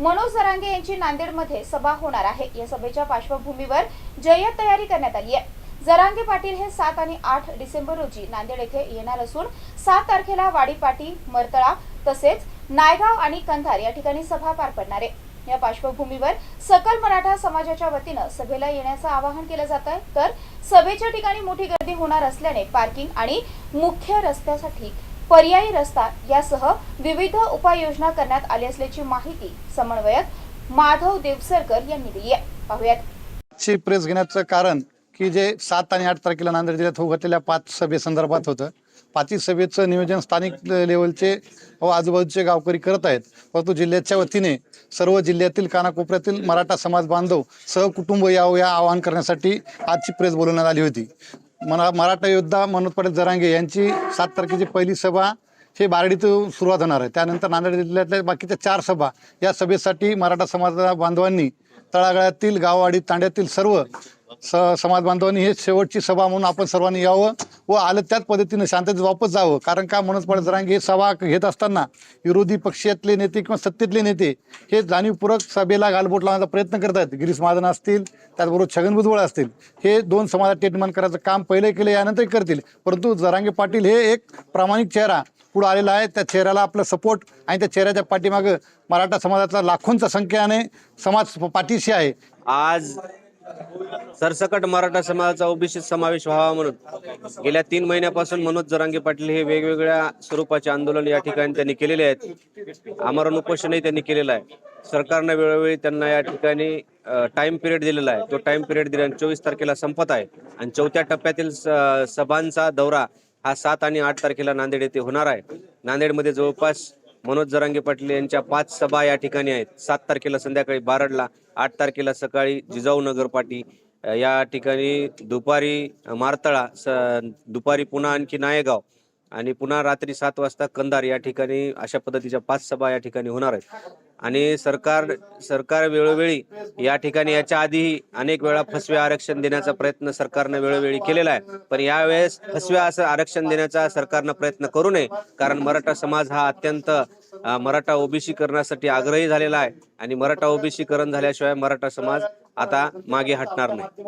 मनोज जरांगे यांची नांदेडमध्ये सभा होणार आहे. या सभेच्या पार्श्वभूमीवर जय्यत तयारी करण्यात आली आहे. जरांगे पाटील हे सात आणि आठ डिसेंबर रोजी नांदेड येथे येणार असून सात तारखेला वाडीपाटी मरतळा तसेच नायगाव आणि कंधार या ठिकाणी सभा पार पडणार आहे. या पार्श्वभूमीवर सकल मराठा समाजाच्या वतीनं सभेला येण्याचं आवाहन केलं जात आहे. तर सभेच्या ठिकाणी मोठी गर्दी होणार असल्याने पार्किंग आणि मुख्य रस्त्यासाठी पर्यायी रस्ता यासह विविध उपाययोजना करण्यात आली असल्याची माहिती समन्वयक माधव देवसरकर यांनी दिली आहे. पाहुयात. ची प्रेस घेण्याचं कारण की जे सात आणि आठ तारखेला नांदेड जिल्ह्यात होऊ घातलेल्या पाच सभेसंदर्भात होतं. पाचही सभेचं नियोजन स्थानिक लेवलचे व आजूबाजूचे गावकरी करत आहेत. परंतु जिल्ह्याच्या वतीने सर्व जिल्ह्यातील कानाकोपऱ्यातील मराठा समाज बांधव सहकुटुंब यावं या आवाहन करण्यासाठी आजची प्रेस बोलवण्यात आली होती. मरा मराठा योद्धा मनोज पाटील जरांगे यांची सात तारखेची पहिली सभा हे बारडीतून सुरुवात होणार आहे. त्यानंतर नांदेड जिल्ह्यातल्या बाकीच्या चार सभा या सभेसाठी मराठा समाज बांधवांनी तळागाळातील गाववाडी तांड्यातील सर्व स समाज बांधवांनी हे शेवटची सभा म्हणून आपण सर्वांनी यावं व आलं त्याच पद्धतीनं शांततेत वापस जावं. कारण का मनोज पाटील जरांगे हे सभा घेत असताना विरोधी पक्षातले नेते किंवा सत्तेतले नेते हे जाणीवपूर्वक सभेला गालबोट लावण्याचा प्रयत्न करत आहेत गिरीश महाजन असतील त्याचबरोबर छगन भुजबळ असतील. हे दोन समाजात टेटमान करायचं काम पहिले केले यानंतर करतील. परंतु जरांगे पाटील हे एक प्रामाणिक चेहरा पुढे आलेला आहे. त्या चेहऱ्याला आपलं सपोर्ट आणि त्या चेहऱ्याच्या पाठीमागं मराठा समाजाचा लाखोंच्या संख्येने समाज पाठीशी आहे. आज सरसकट मराठा समाजाचा ओबीसी समावेश व्हावा म्हणून गेल्या तीन महिन्यापासून मनोज जरांगे पाटील हे वेगवेगळ्या स्वरूपाचे आंदोलन या ठिकाणी त्यांनी केलेले आहेत. आमरण उपोषणही त्यांनी केलेलं आहे. सरकारनं वेळोवेळी त्यांना या ठिकाणी टाइम पिरियड दिलेला आहे. तो टाइम पिरियड दिला चोवीस तारखेला संपत आहे. आणि चौथ्या टप्प्यातील सभांचा दौरा हा सात आणि आठ तारखेला नांदेड येथे होणार आहे. नांदेडमध्ये जवळपास मनोज जरांगे पाटील यांच्या पाच सभा या ठिकाणी आहेत. सात तारखेला संध्याकाळी बारडला आठ तारखेला सकाळी जिजाऊ नगर पाटी या ठिकाणी दुपारी मारतळा स दुपारी पुन्हा आणखी नायगाव आणि पुन्हा रात्री सात वाजता कंधार या ठिकाणी अशा पद्धतीच्या पाच सभा या ठिकाणी होणार आहेत. आणि सरकार सरकार वेळोवेळी या ठिकाणी याच्या आधीही अनेक वेळा फसवे आरक्षण देण्याचा प्रयत्न सरकारनं वेळोवेळी केलेला आहे. पण यावेळेस फसव्या असं आरक्षण देण्याचा सरकारनं प्रयत्न करू नये कारण मराठा समाज हा अत्यंत मराठा ओबीसी करण्यासाठी आग्रही झालेला आहे. आणि मराठा ओबीसीकरण झाल्याशिवाय मराठा समाज आता मागे हटणार नाही.